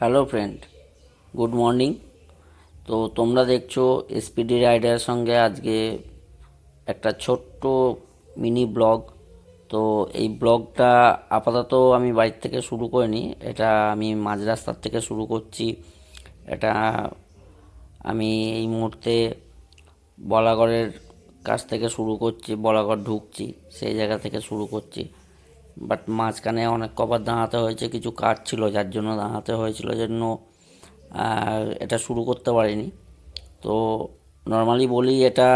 Hello friend good morning তো তোমরা দেখছ স্পিডি রাইডারের সঙ্গে আজকে একটা ছোট্ট মিনি ব্লগ তো এই ব্লগটা আপাতত আমি বাড়ির থেকে শুরু করিনি। এটা আমি মাঝ রাস্তার থেকে শুরু করছি। এটা আমি এই মুহূর্তে বলাগড়ের কাছ থেকে শুরু করছি, বলাগড় ঢুকছি, সেই জায়গা থেকে শুরু করছি। বাট মাঝখানে অনেক কবার দাঁড়াতে হয়েছে, কিছু কাজ ছিল যার জন্য দাঁড়াতে হয়েছিল জন্য এটা শুরু করতে পারিনি। তো নর্মালি বলি এটা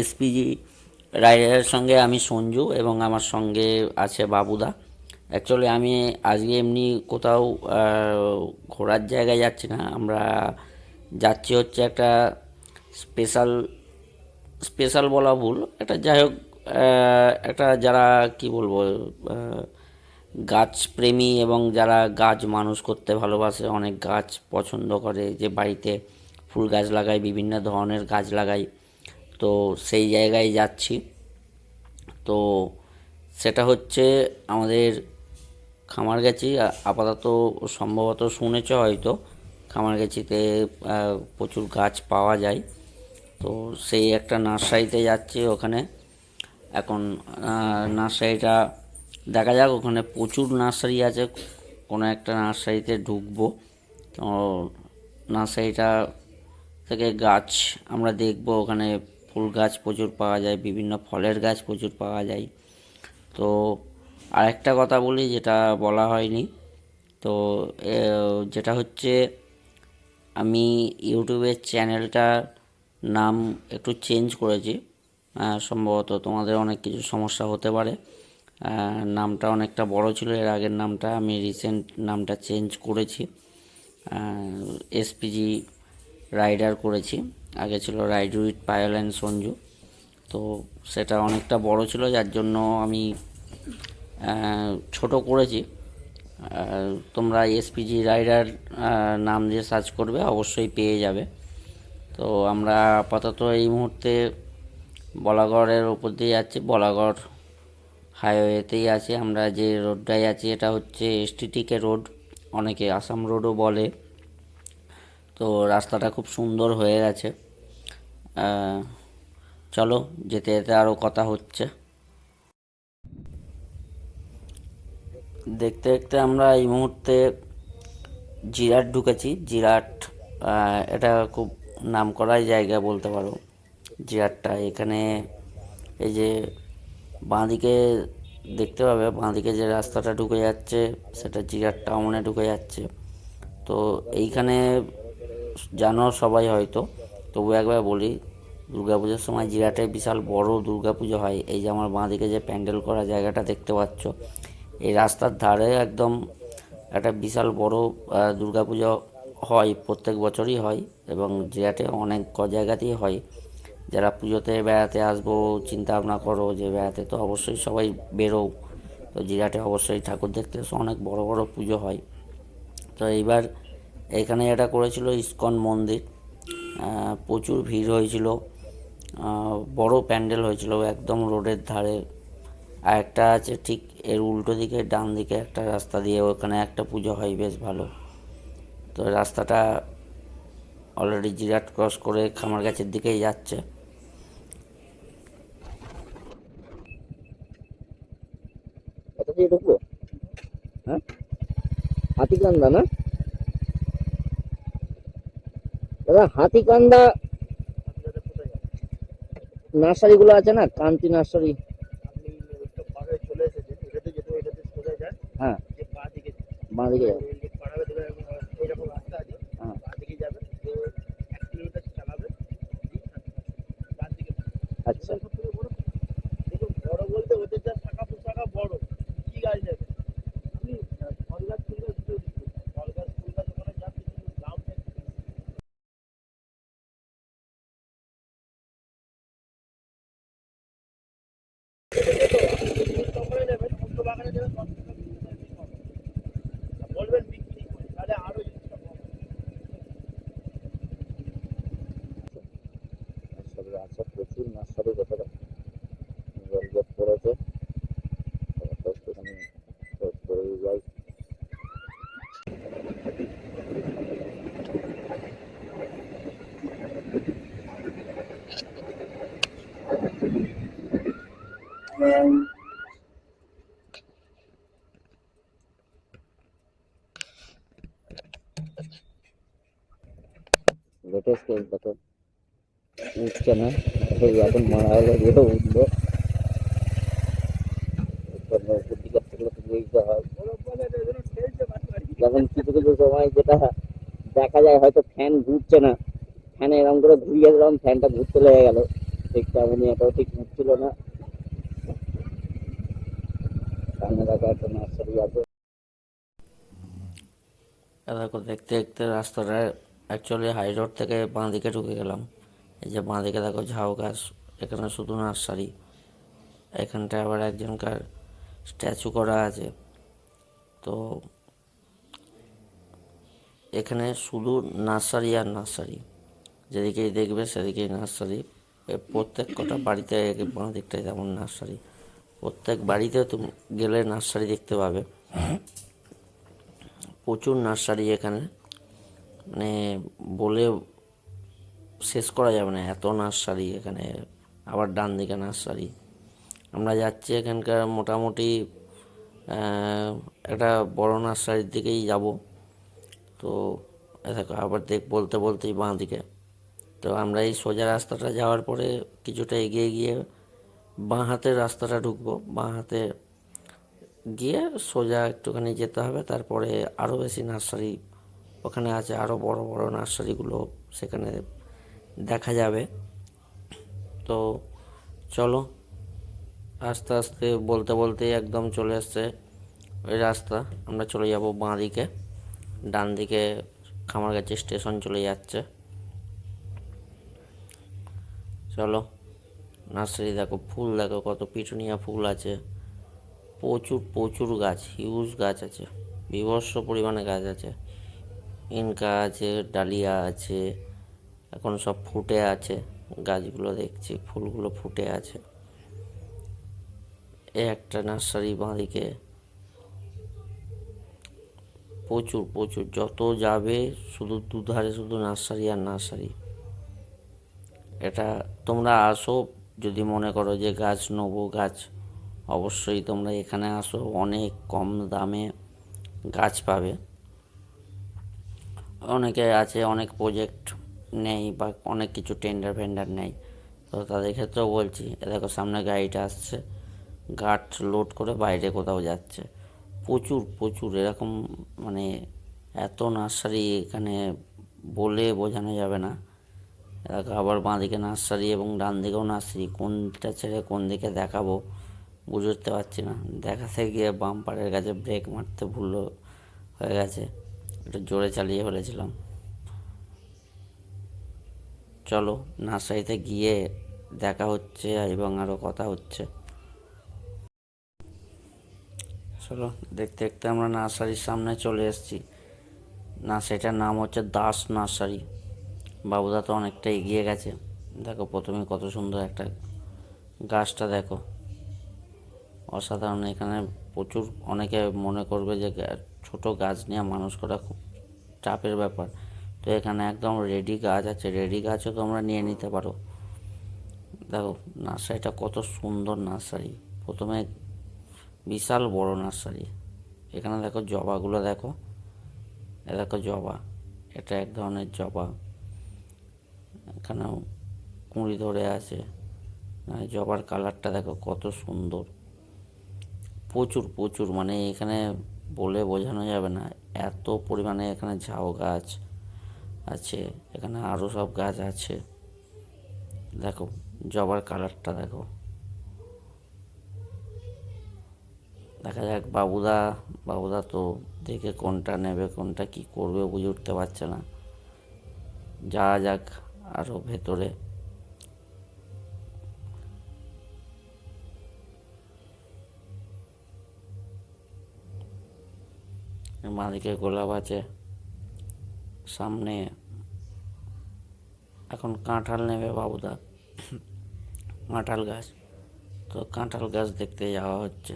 এসপিজি রাইডারের সঙ্গে আমি সঞ্জু এবং আমার সঙ্গে আছে বাবুদা। অ্যাকচুয়ালি আমি আজকে এমনি কোথাও ঘোরার জায়গায় যাচ্ছি না, আমরা যাচ্ছি হচ্ছে একটা স্পেশাল স্পেশাল বলা ভুল, একটা যাই হোক একটা যারা কি বলব আহ, গাছ প্রেমী এবং যারা গাছ মানুষ করতে ভালোবাসে অনেক গাছ পছন্দ করে যে বাড়িতে ফুল গাছ লাগায় বিভিন্ন ধরনের গাছ লাগায় তো সেই জায়গায় যাচ্ছি। তো সেটা হচ্ছে আমাদের খামারগাছি আপাতত সম্ভবত শুনেছ হয়তো খামারগাছিতে প্রচুর গাছ পাওয়া যায়। তো সেই একটা নার্সারিতে যাচ্ছি ওখানে। এখন নার্সারিটা, দেখা যাক, ওখানে প্রচুর নার্সারি আছে, কোনো একটা নার্সারিতে ঢুকবো। তো নার্সারিটা থেকে গাছ আমরা দেখব, ওখানে ফুল গাছ প্রচুর পাওয়া যায়, বিভিন্ন ফলের গাছ প্রচুর পাওয়া যায়। তো আরেকটা কথা বলি, যেটা বলা হয়নি, তো যেটা হচ্ছে, আমি ইউটিউবের চ্যানেলটার নাম একটু চেঞ্জ করেছি। সম্ভবত তোমাদের অনেক কিছু সমস্যা হতে পারে। নামটা অনেকটা বড় ছিল, এর আগের নামটা আমি রিসেন্ট নামটা চেঞ্জ করেছি। এসপিজি রাইডার করেছি, আগে ছিল ride with Payel and Sanju তো সেটা অনেকটা বড় ছিল, যার জন্য আমি ছোট করেছি। তোমরা এসপিজি রাইডার নাম দিয়ে সার্চ করবে অবশ্যই পেয়ে যাবে। তো আমরা আপাতত এই মুহূর্তে বলাগড়ের উপর দিয়ে যাচ্ছি। বলাগড় হাইওয়েতেই আছি আমরা। যে রোডটায় আছি, এটা হচ্ছে এসটিটিকে রোড অনেকে আসাম রোডও বলে। তো রাস্তাটা খুব সুন্দর হয়ে গেছে। চলো, যেতে যেতে আরও কথা হচ্ছে। দেখতে দেখতে আমরা এই মুহূর্তে জিরাট ঢুকেছি। জিরাট এটা খুব নাম করাই জায়গা বলতে পারো। জিরাটটা এখানে এই যে বাঁদিকে দেখতে পাবে, বাঁদিকে যে রাস্তাটা ঢুকে যাচ্ছে, সেটা জিরাট টাউনে ঢুকে যাচ্ছে। তো এইখানে জানো সবাই হয়তো, তবু একবার বলি, দুর্গাপুজোর সময় জিরাটে বিশাল বড় দুর্গাপুজো হয়। এই যে আমার বাঁদিকে যে প্যান্ডেল করা জায়গাটা দেখতে পাচ্ছ, এই রাস্তার ধারে একদম একটা বিশাল বড় দুর্গাপুজো হয়, প্রত্যেক বছরই হয় এবং জিরাটে অনেক ক জায়গাতেই হয়। যারা পুজোতে বেড়াতে আসব চিন্তা ভাবনা করো যে বেড়াতে তো অবশ্যই সবাই বেরো তো জিরাটে অবশ্যই ঠাকুর দেখতে অনেক বড় বড় পুজো হয়। তো এইবার এখানে এটা করেছিল ইস্কন মন্দির। প্রচুর ভিড় হয়েছিল। বড় প্যান্ডেল হয়েছিল একদম রোডের ধারে। আর একটা আছে ঠিক এর উল্টো দিকে, ডান দিকে একটা রাস্তা দিয়ে ওখানে একটা পুজো হয়, বেশ ভালো। তো রাস্তাটা অলরেডি জিরাট ক্রস করে খামার গাছের দিকেই যাচ্ছে কত দিয়ে ঢুকবো হ্যাঁ হাতিকান্দা না? দাদা, হাতিকান্দা নার্সারি গুলো আছে না? কান্তি নার্সারি। হ্যাঁ। বাঁ দিকে হ্যাঁ। আচ্ছা। বড় বলতে ওদের যা শাখা পোশাখা বড়। কি গাছ আপনি ফল গাছ ফুল গাছ দুটো দিন। ফল গাছ ফুল গাছ ওখানে যা কিছু দাম থাকবে তখনই নেবেন অন্য বাগানে নেবেন দশ টাকা বিশ টাকা বেশি কম। আর বলবেন বিক্রি করে তাহলে আরও জিনিসটা কম হবে। নার্সারি আছে প্রচুর নার্সারি কথা লেটেস্ট কেস দেখো উঠছে না এই এখন মারা হলে যেটা উঠবো উপর দিকে থাকলে তো বুঝতে হয় যেমন কিছু কিছু সময় যেটা দেখা যায় হয়তো ফ্যান ঘুরছে না ফ্যানে এরকম করে ঘুরিয়ে দিলাম ফ্যানটা ঘুরতে লেগে গেল ঠিক তেমনি এটাও ঠিক ঘুরছিল না সামনে দেখা একটা নার্সারি আছে এ দেখো দেখতে দেখতে রাস্তাটা অ্যাকচুয়ালি হাই রোড থেকে বাঁ দিকে ঢুকে গেলাম। এই যে বাঁ দিকে দেখো, ঝাউ গাছ, এখানে শুধু নার্সারি। এখানটায় আবার একজনকার স্ট্যাচু করা আছে। তো এখানে শুধু নার্সারি আর নার্সারি। যেদিকেই দেখবে সেদিকেই নার্সারি। প্রত্যেক কটা বাড়িতে বাঁ দিকটায় যেমন নার্সারি। প্রত্যেক বাড়িতে তুমি গেলে নার্সারি দেখতে পাবে। প্রচুর নার্সারি এখানে। মানে বলে শেষ করা যাবে না, এত নার্সারি এখানে, আবার ডান দিকে নার্সারি। আমরা যাচ্ছি এখানকার মোটামুটি একটা বড় নার্সারির দিকেই যাব। তো দেখো, আবার দেখ, বলতে বলতেই বাঁ দিকে। তো আমরা এই সোজা রাস্তাটা যাওয়ার পরে কিছুটা এগিয়ে গিয়ে বাঁ হাতের রাস্তাটা ঢুকবো, বাঁ হাতে গিয়ে সোজা একটুখানি যেতে হবে, তারপরে আরও বেশি নার্সারি ওখানে আছে আরও বড় বড় নার্সারিগুলো সেখানে দেখা যাবে। তো চলো, আস্তে আস্তে বলতে বলতে একদম চলে আসছে ওই রাস্তা। আমরা চলে যাব বাঁ দিকে, ডান দিকে খামার খামারগাছি স্টেশন চলে যাচ্ছে। চলো। নার্সারি দেখো, ফুল দেখো, কত পিটুনিয়া ফুল আছে। প্রচুর প্রচুর গাছ হিউজ গাছ আছে বিভৎস পরিমাণে গাছ আছে। ইনকা আছে, ডালিয়া আছে, এখন সব ফুটে আছে। গাছগুলো দেখছি, ফুলগুলো ফুটে আছে। এ একটা নার্সারি বাঁদিকে প্রচুর প্রচুর, যত যাবে শুধু দুধারে শুধু নার্সারি আর নার্সারি। এটা তোমরা আসো যদি মনে করো যে গাছ নেব গাছ, অবশ্যই তোমরা এখানে আসো, অনেক কম দামে গাছ পাবে। অনেকে আছে, অনেক প্রজেক্ট নেই বা অনেক কিছু টেন্ডার ফেন্ডার নেই। তো তাদের ক্ষেত্রেও বলছি, এ দেখো সামনে গাড়িটা আসছে গাছ লোড করে বাইরে কোথাও যাচ্ছে। প্রচুর প্রচুর, এরকম মানে এত নার্সারি এখানে বলে বোঝানো যাবে না। দেখো আবার বাঁ দিকে নার্সারি এবং ডান দিকেও নার্সারি। কোনটা ছেড়ে কোন দিকে দেখাবো বুঝতে পারছি না। দেখাতে গিয়ে বাম্পারের কাছে ব্রেক মারতে ভুল হয়ে গেছে। একটু জোরে চালিয়ে ফেলেছিলাম। চলো, নার্সারিতে গিয়ে দেখা হচ্ছে এবং আরও কথা হচ্ছে। চলো, দেখতে দেখতে আমরা নার্সারির সামনে চলে এসেছি। নার্সারিটার নাম হচ্ছে দাস নার্সারি। বাবুদা তো অনেকটা এগিয়ে গেছে। দেখো, প্রথমে কত সুন্দর একটা গাছটা দেখো। অসাধারণ, এখানে প্রচুর, অনেকে মনে করবে যে ছোট গাছ নিয়ে মানুষ করা খুব চাপের ব্যাপার। তো এখানে একদম রেডি গাছ আছে। রেডি গাছও তোমরা নিয়ে নিতে পারো। দেখো, নার্সারিটা কত সুন্দর নার্সারি। প্রথমে বিশাল বড় নার্সারি। এখানে দেখো জবাগুলো দেখো। এ দেখো জবা। এটা এক ধরনের জবা। এখানেও কুঁড়ি ধরে আছে। জবার কালারটা দেখো, কত সুন্দর। প্রচুর প্রচুর মানে এখানে বলে বোঝানো যাবে না, এত পরিমাণে এখানে ঝাউ গাছ আছে, এখানে আরও সব গাছ আছে। দেখো জবার কালারটা দেখো। দেখা যাক, বাবুদা বাবুদা তো দেখে কোনটা নেবে, কোনটা কি করবে বুঝে উঠতে পারছে না। যা যাক আরও ভেতরে। মাদিকে গোলাপ আছে। সামনে এখন কাঁঠাল নেবে বাবুদা। কাঁঠাল গাছ। তো কাঁঠাল গাছ দেখতে যাওয়া হচ্ছে।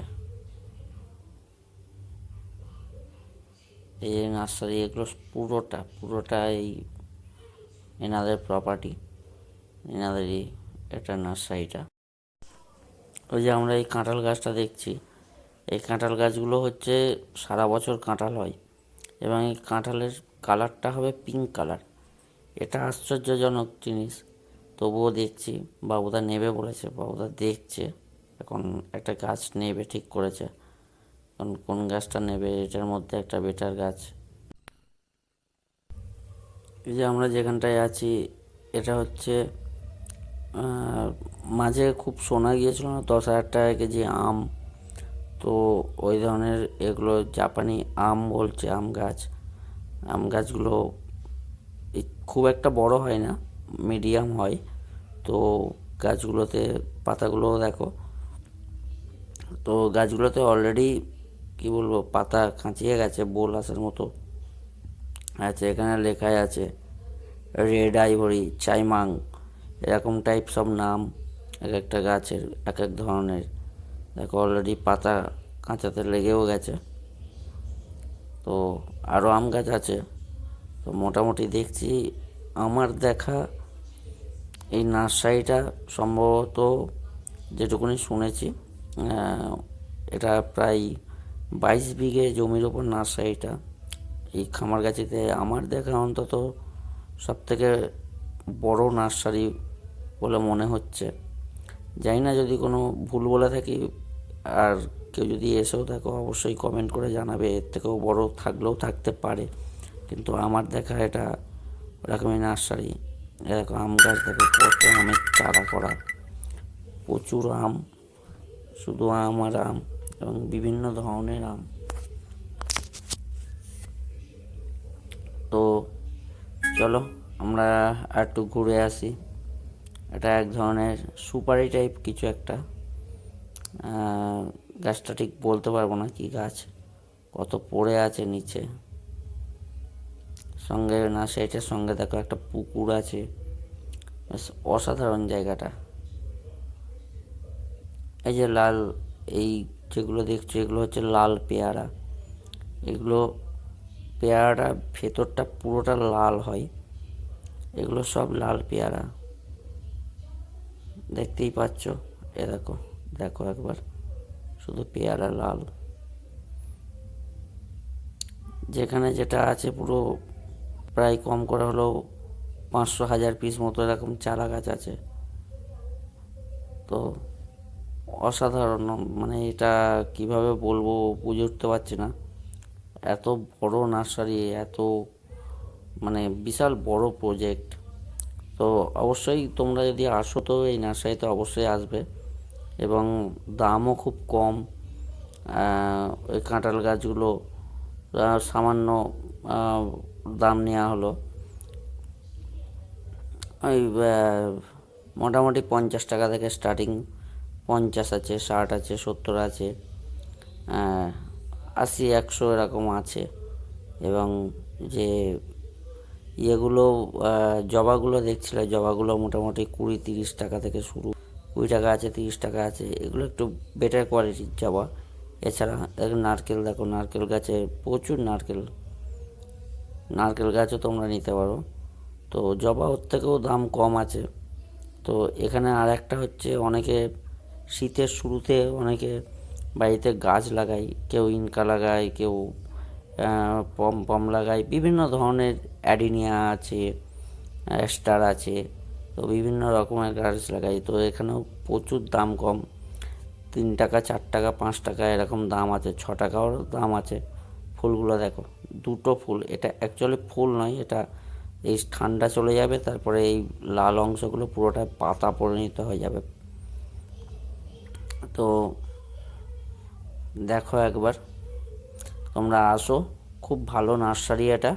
এই নার্সারি, এগুলো পুরোটা পুরোটা এই এনাদের প্রপার্টি এনাদেরই একটা নার্সারিটা ওই যে আমরা এই কাঁঠাল গাছটা দেখছি, এই কাঁঠাল গাছগুলো হচ্ছে সারা বছর কাঁঠাল হয় এবং এই কাঁঠালের কালারটা হবে পিঙ্ক কালার এটা আশ্চর্যজনক জিনিস। তবুও দেখছি, বাবুদা নেবে বলেছে, বাবুদা দেখছে, এখন একটা গাছ নেবে, ঠিক করেছে। এখন কোন গাছটা নেবে, এটার মধ্যে একটা বেটার গাছ। এই যে আমরা যেখানটায় আছি, এটা হচ্ছে মাঝে খুব শোনা গিয়েছিল না, দশ হাজার টাকা কেজি আম। তো ওই ধরনের এগুলো জাপানি আম বলছে, আম গাছ। আম গাছগুলো খুব একটা বড় হয় না, মিডিয়াম হয়। তো গাছগুলোতে, পাতাগুলোও দেখো। তো গাছগুলোতে অলরেডি কি বলব, পাতা কাঁচিয়ে গেছে, বোল আসার মতো। আছে, এখানে লেখাই আছে রেড আইভরি চাইমাং এরকম টাইপ সব নাম এক একটা গাছের এক এক ধরনের। দেখো অলরেডি পাতা কাঁচাতে লেগেও গেছে। তো আরও আম গাছ আছে। তো মোটামুটি দেখছি আমার দেখা এই নার্সারিটা সম্ভবত যেটুকুনি শুনেছি এটা প্রায় বাইশ বিঘে জমির ওপর নার্সারিটা। এই খামারগাছিতে আমার দেখা অন্তত সব থেকে বড় নার্সারি বলে মনে হচ্ছে। জানি না যদি কোনো ভুল বলে থাকি, আর কেউ যদি এসেও থাকো, অবশ্যই কমেন্ট করে জানাবে। এর থেকেও বড় থাকলেও থাকতে পারে। কিন্তু আমার দেখা এটা ওরকমই নার্সারি। এরকম আম গাছ দেখো, কত আমের চারা করা। প্রচুর আম, শুধু আম আর আম এবং বিভিন্ন ধরনের আম। তো চলো আমরা একটু ঘুরে আসি। এটা এক ধরনের সুপারি টাইপ কিছু একটা। গাছটা ঠিক বলতে পারব না কি গাছ, কত পড়ে আছে নিচে। সঙ্গে না সেইটার সঙ্গে দেখো একটা পুকুর আছে অসাধারণ জায়গাটা। এই যে লাল, এই যেগুলো দেখছ এগুলো হচ্ছে লাল পেয়ারা। এগুলো পেয়ারাটা ভেতরটা পুরোটা লাল হয়। এগুলো সব লাল পেয়ারা। দেখতেই পাচ্ছ? এ দেখো দেখো একবার। শুধু পেয়ারা লাল। যেখানে যেটা আছে পুরো প্রায় কম করে হলেও পাঁচশো হাজার পিস মতো এরকম চারা গাছ আছে। তো অসাধারণ মানে এটা কীভাবে বলব বুঝে উঠতে পারছি না। এত বড় নার্সারি, এত মানে বিশাল বড় প্রজেক্ট তো অবশ্যই তোমরা যদি আসো তো এই নার্সারিতে অবশ্যই আসবে এবং দামও খুব কম। ওই কাঁঠাল গাছগুলো সামান্য দাম নেওয়া হলো। ওই মোটামুটি পঞ্চাশ টাকা থেকে স্টার্টিং পঞ্চাশ আছে, ষাট আছে, সত্তর আছে। আশি, একশো এরকম আছে। এবং যে ইয়েগুলো জবাগুলো দেখছিলে? জবাগুলো মোটামুটি কুড়ি, তিরিশ টাকা থেকে শুরু। কুড়ি টাকা আছে, তিরিশ টাকা আছে। এগুলো একটু বেটার কোয়ালিটির জবা। এছাড়া দেখো, নারকেল দেখো, নারকেল গাছে প্রচুর নারকেল। নারকেল গাছও তোমরা নিতে পারো। তো জবা ওর থেকেও দাম কম আছে। তো এখানে আর একটা হচ্ছে, অনেকে শীতের শুরুতে অনেকে বাড়িতে গাছ লাগায় কেউ ইনকা লাগায়, কেউ পম পম লাগায়, বিভিন্ন ধরনের অ্যাডিনিয়া আছে স্টার আছে, তো বিভিন্ন রকমের গাছ লাগাই। তো এখানেও প্রচুর দাম কম। তিন টাকা, চার টাকা, পাঁচ টাকা এরকম দাম আছে, ছ টাকাও দাম আছে। ফুলগুলো দেখো, দুটো ফুল। এটা অ্যাকচুয়ালি ফুল নয়, এটা এই ঠান্ডা চলে যাবে, তারপরে এই লাল অংশগুলো পুরোটা পাতা পরিণত হয়ে যাবে। তো দেখো একবার। তোমরা আসো। খুব ভালো নার্সারি এটা।